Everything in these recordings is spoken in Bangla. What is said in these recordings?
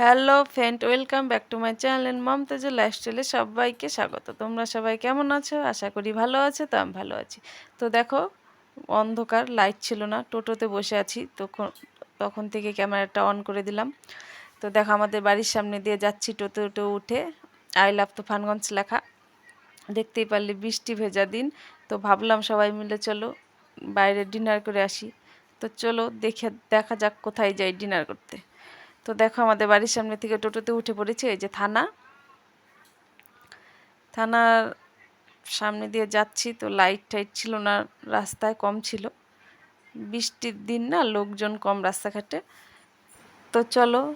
Hello friend, welcome back to my channel মমতাজের লাইফস্টাইলে সবাইকে স্বাগত। তোমরা সবাই কেমন আছো? আশা করি ভালো আছো, তো আমি ভালো আছি। তো দেখো, অন্ধকার লাইট ছিল না, টোটোতে বসে আছি, তখন তখন থেকে ক্যামেরাটা অন করে দিলাম। তো দেখো, আমাদের বাড়ির সামনে দিয়ে যাচ্ছি টোটো টোটো উঠে আই লাভ তুফানগঞ্জ লেখা। দেখতেই পারলে বৃষ্টি ভেজা দিন। তো ভাবলাম সবাই মিলে চলো বাইরে ডিনার করে আসি। তো চলো দেখে, দেখা যাক কোথায় যাই ডিনার করতে। তো দেখো আমাদের বাড়ির সামনে থেকে টোটোতে উঠে পড়েছে এই যে থানা। থানার সামনে দিয়ে যাচ্ছি তো লাইট টাইট ছিল না, রাস্তায় কম ছিল। বৃষ্টির দিন না, লোকজন কম রাস্তাঘাটে। তো চলো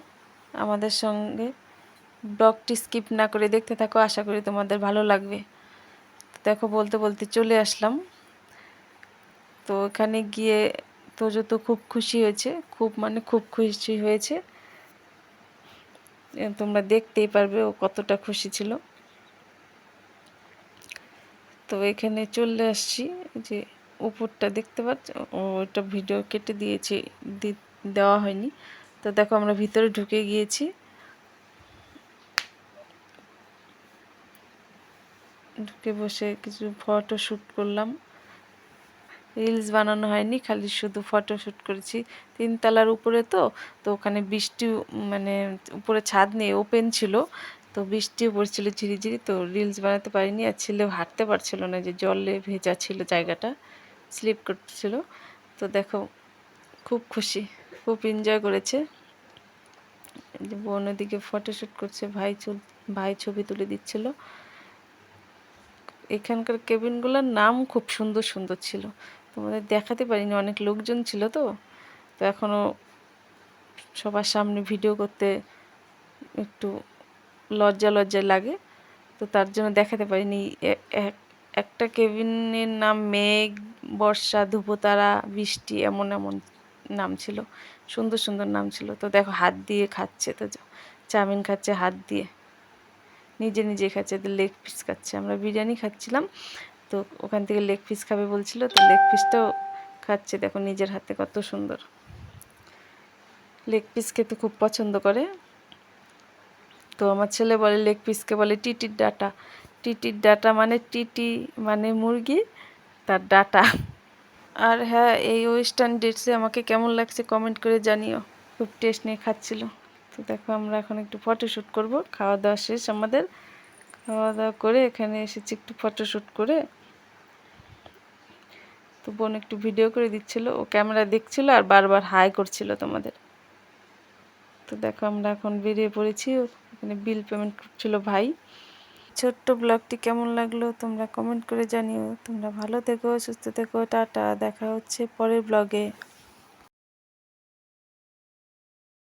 আমাদের সঙ্গে ব্লগটি স্কিপ না করে দেখতে থাকো, আশা করি তোমাদের ভালো লাগবে। দেখো বলতে বলতে চলে আসলাম। তো ওখানে গিয়ে তো যত খুব খুশি হয়েছে, খুব মানে খুব খুশি হয়েছে। তোমরা দেখতেই পারবে ও কতটা খুশি ছিল। তো এখানে চলে আসছি যে উপরটা দেখতে পাচ্ছ ওটা ভিডিও কেটে দিয়েছি দেওয়া হয়নি। তো দেখো আমরা ভিতরে ঢুকে গিয়েছি। ঢুকে বসে কিছু ফটো শ্যুট করলাম। রিলস বানানো হয়নি, খালি শুধু ফটো শ্যুট করেছি। তিনতলার উপরে তো তো ওখানে বৃষ্টি মানে উপরে ছাদ নেই ওপেন ছিল। তো বৃষ্টিও পড়ছিল ঝিরিঝিরি, তো রিলস বানাতে পারিনি। আর ছেলেও হাঁটতে পারছিল না যে জলে ভেজা ছিল জায়গাটা স্লিপ করছিল তো দেখো, খুব খুশি, খুব এনজয় করেছে। বোন ওদিকে ফটোশ্যুট করছে, ভাই চুল, ভাই ছবি তুলে দিচ্ছিল। এখানকার কেবিনগুলোর নাম খুব সুন্দর সুন্দর ছিল। তোমাদের দেখাতে পারিনি, অনেক লোকজন ছিল তো। তো এখনও সবার সামনে ভিডিও করতে একটু লজ্জা লজ্জা লাগে। তো তার জন্য দেখাতে পারিনি। একটা কেবিনের নাম মেঘ, বর্ষা, ধুপোতারা, বৃষ্টি, এমন এমন নাম ছিল। সুন্দর সুন্দর নাম ছিল। তো দেখো, হাত দিয়ে খাচ্ছে তো চাউমিন খাচ্ছে হাত দিয়ে। নিজে নিজে খাচ্ছে তো লেগ পিস খাচ্ছে। আমরা বিরিয়ানি খাচ্ছিলাম। তো ওখান থেকে লেগ পিস খাবে বলছিল, তো লেগ পিসটাও খাচ্ছে। দেখো নিজের হাতে কত সুন্দর। লেগ পিস খেতে খুব পছন্দ করে। তো আমার ছেলে বলে লেগ পিসকে বলে টিটির ডাটা। টিটির ডাটা মানে টিটি মানে মুরগি, তার ডাটা। আর হ্যাঁ এই ওয়েস্টার্ন ডেটসে আমাকে কেমন লাগছে কমেন্ট করে জানিও। খুব টেস্ট নিয়ে খাচ্ছিল। তো দেখো আমরা এখন একটু ফটোশ্যুট করব। খাওয়া দাওয়া শেষ আমাদের। খাওয়া দাওয়া করে এখানে এসেছি একটু ফটোশ্যুট করে। তো বোন একটু ভিডিও করে দিচ্ছিল। ও ক্যামেরা দেখছিল আর বারবার হাই করছিল তোমাদের। তো দেখো আমরা এখন বেরিয়ে পড়েছি। এখানে বিল পেমেন্ট করছিল ভাই। ছোট্ট ব্লগটি কেমন লাগল তোমরা কমেন্ট করে জানিও। তোমরা ভালো থেকো, সুস্থ থেকো, টাটা, দেখা হচ্ছে পরের ব্লগে